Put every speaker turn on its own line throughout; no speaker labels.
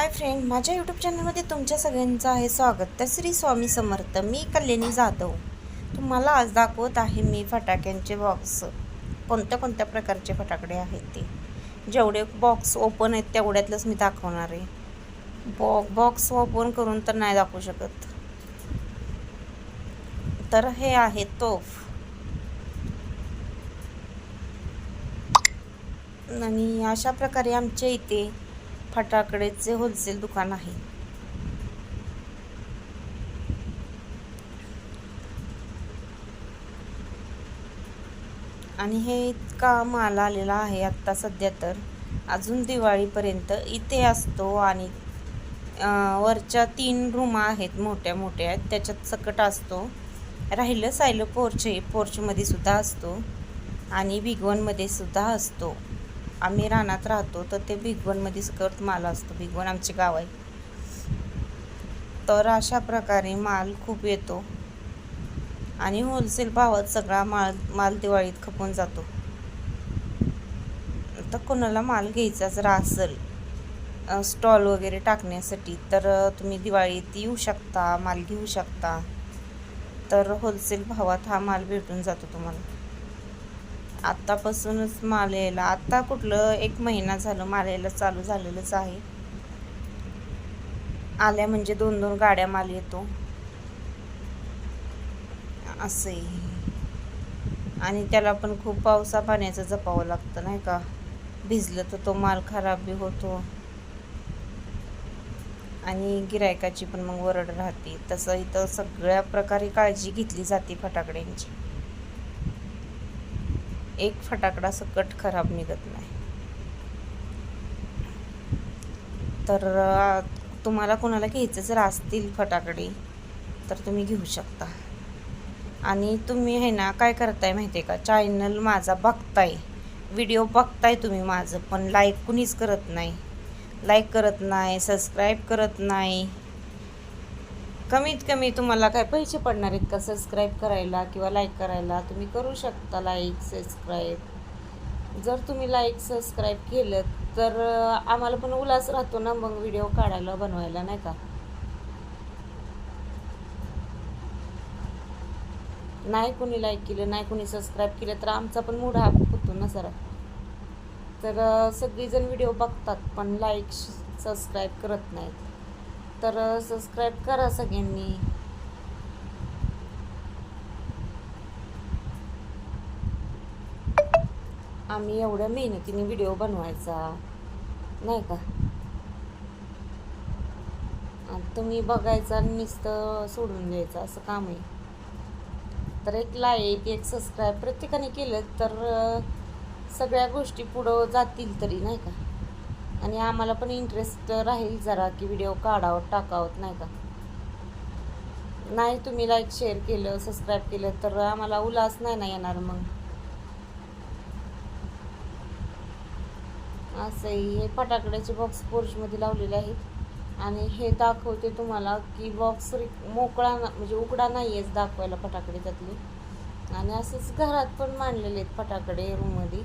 Hi friend माझ्या YouTube चॅनलमध्ये तुमच्या सगळ्यांचं आहे स्वागत. तर श्री स्वामी समर्थ मी कल्याणी जाधव. तुम्हाला आज दाखवत आहे मी फटाक्यांचे बॉक्स कोणत्या कोणत्या प्रकारचे फटाकडे आहेत ते? जेवढे बॉक्स ओपन आहेत तेवढ्यातलंच मी दाखवणार आहे. बॉ बॉक्स ओपन करून तर नाही दाखवू शकत. तर हे आहे तोफ. आणि अशा प्रकारे आमच्या इथे फटाकडेचे होलसेल दुकान आहे. आणि हे इतका माल आलेला आहे आत्ता सध्या तर. अजून दिवाळीपर्यंत इथे असतो आणि वरच्या तीन रूमा आहेत मोठ्या मोठ्या आहेत. त्याच्यात सकट असतो. राहिलं सायलं पोर्च आहे पोर्चमध्ये सुद्धा असतो. आणि बिगवनमध्ये सुद्धा असतो. आम्ही रानात राहतो तर ते भिगवणमध्ये स्कर्ट माल असतो. भिगवण आमचे गाव आहे. तर अशा प्रकारे माल खूप येतो. आणि होलसेल भावात सगळा माल माल दिवाळीत खपून जातो. तर कोणाला माल घ्यायचा जर असेल स्टॉल वगैरे टाकण्यासाठी तर तुम्ही दिवाळीत येऊ शकता माल घेऊ शकता. तर होलसेल भावात हा माल भेटून जातो तुम्हाला. आत्तापासूनच माल यायला आत्ता कुठलं एक महिना झालं माल यायला चालू झालेलंच आहे. आल्या म्हणजे दोन दोन गाड्या माल येतो. असे आणि त्याला पण खूप पावसा पाण्याचं जपावं लागतं नाही का? भिजलं तर तो माल खराब बी होतो. आणि गिरायकाची पण मग वरड राहते. तसं इथं सगळ्या प्रकारे काळजी घेतली जाते फटाकड्यांची. एक फटाकडा सकट खराब निघत नाही. तर तुम्हाला कोणाला घ्यायचं जर असतील फटाकडे तर तुम्ही घेऊ शकता. आणि तुम्ही आहे ना काय करताय माहिती आहे का? चॅनल माझा बघताय. व्हिडिओ बघताय तुम्ही माझं पण लाईक कुणीच करत नाही. लाईक करत नाही सबस्क्राईब करत नाही. कमीत कमी तुम्हाला काय पैसे पडणार आहेत का? सबस्क्राईब करायला किंवा लाईक करायला तुम्ही करू शकता लाईक सबस्क्राईब जर तुम्ही लाईक सबस्क्राईब केलं तर आम्हाला पण उल्हास राहतो ना मग व्हिडिओ काढायला बनवायला नाही का? नाही कोणी लाईक केलं नाही कोणी सबस्क्राईब केलं तर आमचा पण मूड हा होतो ना सर. तर सगळीजण व्हिडिओ बघतात पण लाईक सबस्क्राईब करत नाहीत. तर सबस्क्राईब करा सगळ्यांनी. आम्ही एवढ्या मेहनतीने व्हिडिओ बनवायचा नाही का? तुम्ही बघायचं आणि नुसतं सोडून द्यायचं असं काम आहे. तर एक लाईक एक सबस्क्राईब प्रत्येकाने केलं तर सगळ्या गोष्टी पुढं जातील तरी नाही का? आणि आम्हाला पण इंटरेस्ट राहील जरा की व्हिडिओ काढावं टाकावत नाही का? नाही तुम्ही लाईक शेअर केलं सबस्क्राईब केलं तर आम्हाला उल्हास नाही ना येणार मग. असंही हे फटाकड्याचे बॉक्स पोर्चमध्ये लावलेले आहेत. आणि हे दाखवते तुम्हाला की बॉक्स मोकळा ना म्हणजे उकडा नाही आहेच दाखवायला फटाकडे त्यातले. आणि असंच घरात पण मांडलेले आहेत फटाकडे रूममध्ये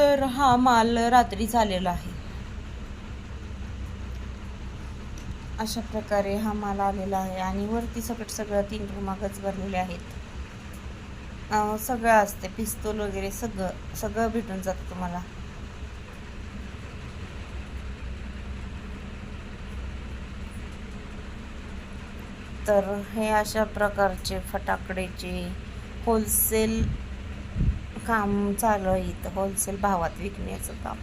तर हा माल रात्री झालेला आहे. अशा प्रकारे हा माल आलेला आहे आणि वरती सकट सगळं तीन रूमागच भरलेले आहेत. सगळं असते पिस्तोल वगैरे सगळं सगळं भेटून जातं तुम्हाला. तर हे अशा प्रकारचे फटाकड्याचे होलसेल काम चालू आहे इथं होलसेल भावात विकण्याचं काम.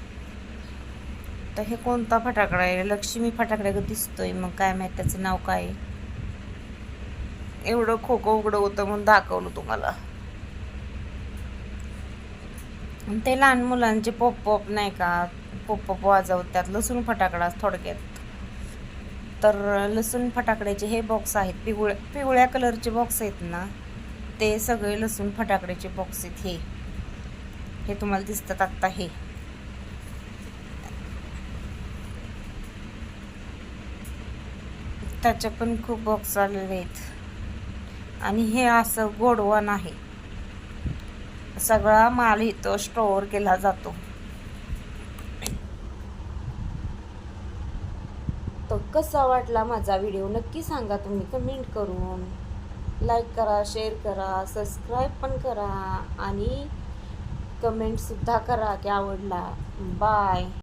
तर हे कोणता फटाकडा आहे? लक्ष्मी फटाकड्या दिसतोय. मग काय माहीत त्याचं नाव काय आहे? एवढं खोकं उघडं होतं म्हणून दाखवलं तुम्हाला. ते लहान मुलांचे पॉप नाही का? पॉप वाजवतात. लसूण फटाकडा थोडक्यात. तर लसूण फटाकड्याचे हे बॉक्स आहेत. पिवळ्या पिवळ्या कलरचे बॉक्स आहेत ना? ते सगळे लसूण फटाकड्याचे बॉक्स आहेत हे. हे तुम्हाला दिसतात आत्ता हे. त्याच्या पण खूप बॉक्स आलेले आहेत. आणि हे असं गोडवण आहे. सगळा माल इथं स्टोअर केला जातो. तो कसा वाटला माझा व्हिडिओ नक्की सांगा तुम्ही. कमेंट करून लाईक करा शेअर करा सबस्क्राईब पण करा आणि कमेंटसुद्धा करा की आवडला. बाय.